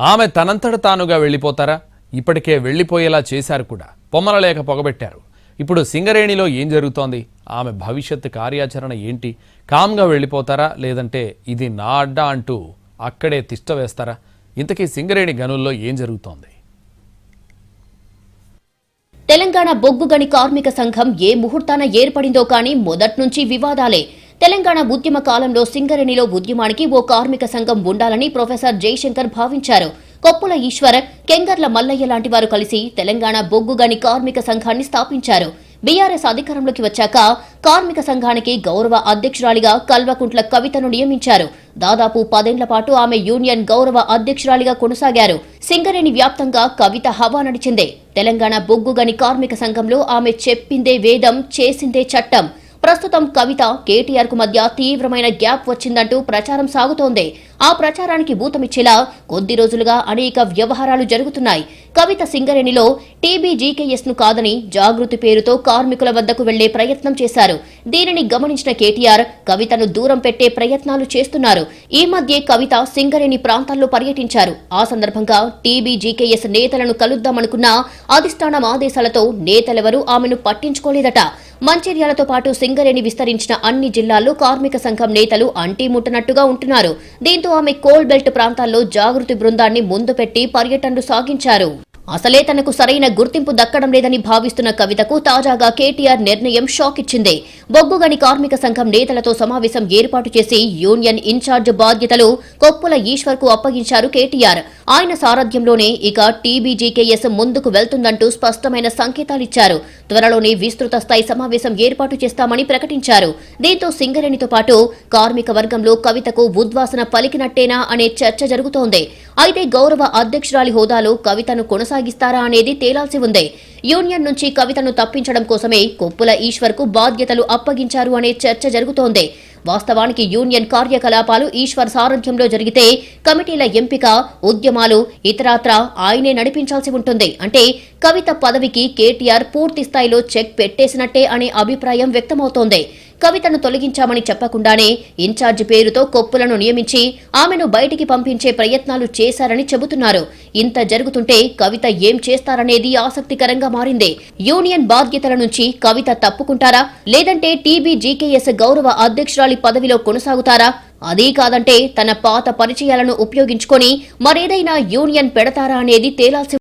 ఆమె తనంతట తానుగా వెళ్ళిపోతారా? ఇప్పటికే వెళ్ళిపోయేలా చేశారు కూడా. పొమ్మలలేక పొగబెట్టారు. ఇప్పుడు సింగరేణిలో ఏం జరుగుతోంది? ఆమె భవిష్యత్ కార్యాచరణ ఏంటి? కామ్గా వెళ్ళిపోతారా? లేదంటే ఇది నా అడ్డా అంటూ అక్కడే తిష్ట వేస్తారా? ఇంతకీ సింగరేణి గనుల్లో ఏం జరుగుతోంది? తెలంగాణ బొగ్గు గని కార్మిక సంఘం ఏ ముహూర్తాన ఏర్పడిందో కానీ మొదట్నుంచి వివాదాలే. తెలంగాణ ఉద్యమ కాలంలో సింగరేణిలో ఉద్యమానికి ఓ కార్మిక సంఘం ఉండాలని ప్రొఫెసర్ జయశంకర్ భావించారు. కొప్పుల ఈశ్వర్ కెంగర్ల మల్లయ్య లాంటి వారు కలిసి తెలంగాణ బొగ్గు గని కార్మిక సంఘాన్ని స్థాపించారు. బీఆర్ఎస్ అధికారంలోకి వచ్చాక కార్మిక సంఘానికి గౌరవ అధ్యక్షురాలిగా కల్వకుంట్ల కవితను నియమించారు. దాదాపు పదేళ్ళ పాటు ఆమె యూనియన్ గౌరవ అధ్యక్షురాలిగా కొనసాగారు. సింగరేణి వ్యాప్తంగా కవిత హవా నడిచిందే. తెలంగాణ బొగ్గు గని కార్మిక సంఘంలో ఆమె చెప్పిందే వేదం చేసిందే చట్టం. ప్రస్తుతం కవిత కేటీఆర్కు మధ్య తీవ్రమైన గ్యాప్ వచ్చిందంటూ ప్రచారం సాగుతోంది. ఆ ప్రచారానికి భూతమిచ్చేలా కొద్ది రోజులుగా అనేక వ్యవహారాలు జరుగుతున్నాయి. కవిత సింగరేణిలో టీబీజీకేఎస్ను కాదని జాగృతి పేరుతో కార్మికుల వద్దకు వెళ్ళే ప్రయత్నం చేశారు. దీనిని గమనించిన కేటీఆర్ కవితను దూరం పెట్టే ప్రయత్నాలు చేస్తున్నారు. ఈ మధ్య కవిత సింగరేణి ప్రాంతాల్లో పర్యటించారు. ఆ సందర్భంగా టీబీజీకేఎస్ నేతలను కలుద్దామనుకున్న అధిష్టానం ఆదేశాలతో నేతలెవరూ ఆమెను పట్టించుకోలేదట. మంచిర్యాలతో పాటు సింగరేణి విస్తరించిన అన్ని జిల్లాల్లో కార్మిక సంఘం నేతలు అంటీ ముట్టనట్టుగా ఉంటున్నారు. దీంతో ఆమె కోల్ బెల్ట్ ప్రాంతాల్లో జాగృతి బృందాన్ని ముందు పెట్టి పర్యటనలు సాగించారు. అసలే తనకు సరైన గుర్తింపు దక్కడం లేదని భావిస్తున్న కవితకు తాజాగా కేటీఆర్ నిర్ణయం షాక్ ఇచ్చింది. బొగ్గుగని కార్మిక సంఘం నేతలతో సమావేశం ఏర్పాటు చేసి యూనియన్ ఇన్ఛార్జ్ బాధ్యతలు కొప్పుల ఈశ్వర్కు అప్పగించారు కేటీఆర్. ఆయన సారథ్యంలోనే ఇక టీబీజీకేఎస్ ముందుకు వెళ్తుందంటూ స్పష్టమైన సంకేతాలిచ్చారు. త్వరలోనే విస్తృత స్థాయి సమావేశం ఏర్పాటు చేస్తామని ప్రకటించారు. దీంతో సింగరేణితో పాటు కార్మిక వర్గంలో కవితకు ఉద్వాసన పలికినట్టేనా అనే చర్చ జరుగుతోంది. అయితే గౌరవ అధ్యక్షురాలి హోదాలో కవితను కొనసాగిస్తారా అనేది తేలాల్సి ఉంది. యూనియన్ నుంచి కవితను తప్పించడం కోసమే కొప్పుల ఈశ్వర్కు బాధ్యతలు అప్పగించారు అనే చర్చ జరుగుతోంది. వాస్తవానికి యూనియన్ కార్యకలాపాలు ఈశ్వర్ సారథ్యంలో జరిగితే కమిటీల ఎంపిక ఉద్యమాలు ఇతరాత్ర ఆయనే నడిపించాల్సి ఉంటుంది. అంటే కవిత పదవికి కేటీఆర్ పూర్తి స్థాయిలో చెక్ పెట్టేసినట్టే అనే అభిప్రాయం వ్యక్తమవుతోంది. కవితను తొలగించామని చెప్పకుండానే ఇన్ఛార్జి పేరుతో కొప్పులను నియమించి ఆమెను బయటికి పంపించే ప్రయత్నాలు చేశారని చెబుతున్నారు. ఇంత జరుగుతుంటే కవిత ఏం చేస్తారనేది ఆసక్తికరంగా మారింది. యూనియన్ బాధ్యతల నుంచి కవిత తప్పుకుంటారా? లేదంటే టీబీజీకేఎస్ గౌరవ అధ్యక్షురాలి పదవిలో కొనసాగుతారా? అదీ కాదంటే తన పాత పరిచయాలను ఉపయోగించుకొని మరేదైనా యూనియన్ పెడతారా అనేది తేలాల్సి